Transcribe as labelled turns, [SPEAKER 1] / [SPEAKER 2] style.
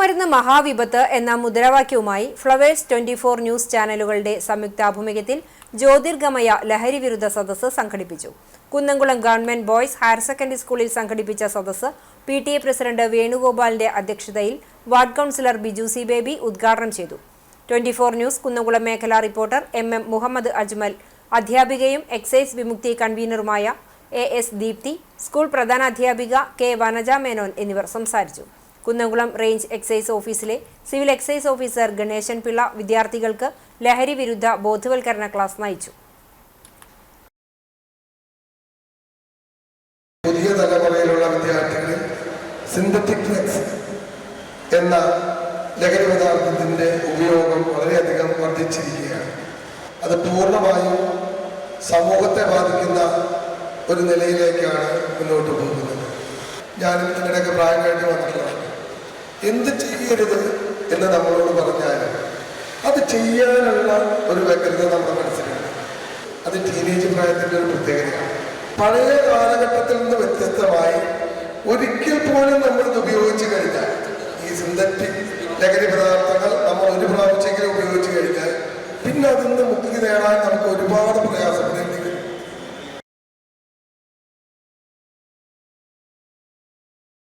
[SPEAKER 1] മയക്കുമരുന്ന് മഹാവിപത്ത് എന്ന മുദ്രാവാക്യവുമായി ഫ്ലവേഴ്സ് ട്വന്റി ഫോർ ന്യൂസ് ചാനലുകളുടെ സംയുക്താഭിമുഖ്യത്തിൽ ജ്യോതിർഗമയ ലഹരി വിരുദ്ധ സദസ്സ് സംഘടിപ്പിച്ചു. Kunnamkulam government boys higher secondary സ്കൂളിൽ സംഘടിപ്പിച്ച സദസ്സ് പി ടി എ പ്രസിഡന്റ് വേണുഗോപാലിന്റെ അധ്യക്ഷതയിൽ ward councillor Biju C Baby ഉദ്ഘാടനം ചെയ്തു. ട്വന്റി ഫോർ ന്യൂസ് കുന്നംകുളം മേഖലാ reporter M M Muhammad Ajmal അധ്യാപികയും excise Vimukthi കൺവീനറുമായ എ എസ് ദീപ്തി സ്കൂൾ പ്രധാനാധ്യാപിക കെ വനജ മേനോൻ എന്നിവർ സംസാരിച്ചു. കുന്നംകുളം റേഞ്ച് എക്സൈസ് ഓഫീസിലെ civil excise officer Ganesan Pillai വിദ്യാർത്ഥികൾക്ക് ലഹരി വിരുദ്ധ ബോധവൽക്കരണ ക്ലാസ് നയിച്ചു.
[SPEAKER 2] പുതിയ തലമുറയിലുള്ള വിദ്യാർത്ഥികളിൽ സിന്തറ്റിക് ഡ്രഗ്സ് എന്ന ലഹരി പദാർത്ഥത്തിന്റെ ഉപയോഗം വളരെയധികം വർദ്ധിച്ചിരിക്കുകയാണ്. അത് പൂർണമായും സമൂഹത്തെ ബാധിക്കുന്ന ഒരു നിലയിലേക്കാണ് മുന്നോട്ട് പോകുന്നത്. ഞാനും ഇതിനിടയ്ക്ക് പ്രായം കഴിഞ്ഞ് വന്നിട്ടുള്ളതാണ്. എന്ത് ചെയ്യരുത് എന്ന് നമ്മളോട് പറഞ്ഞാൽ അത് ചെയ്യാനുള്ള ഒരു വ്യഗ്രത നമ്മുടെ മനസ്സിലുണ്ട്. അത് ടീനേജ് പ്രായത്തിന്റെ ഒരു പ്രത്യേകതയാണ്. പഴയ കാലഘട്ടത്തിൽ നിന്ന് വ്യത്യസ്തമായി ഒരിക്കൽ പോലും നമ്മൾ ഇത് ഉപയോഗിച്ച് കഴിഞ്ഞാൽ ഈ സിന്തറ്റിക് ലഹരി പദാർത്ഥങ്ങൾ നമ്മൾ ഒരു പ്രാവശ്യമെങ്കിലും ഉപയോഗിച്ച് കഴിഞ്ഞാൽ പിന്നെ അതിൽ നിന്ന് മുക്തി നേടാൻ നമുക്ക് ഒരുപാട്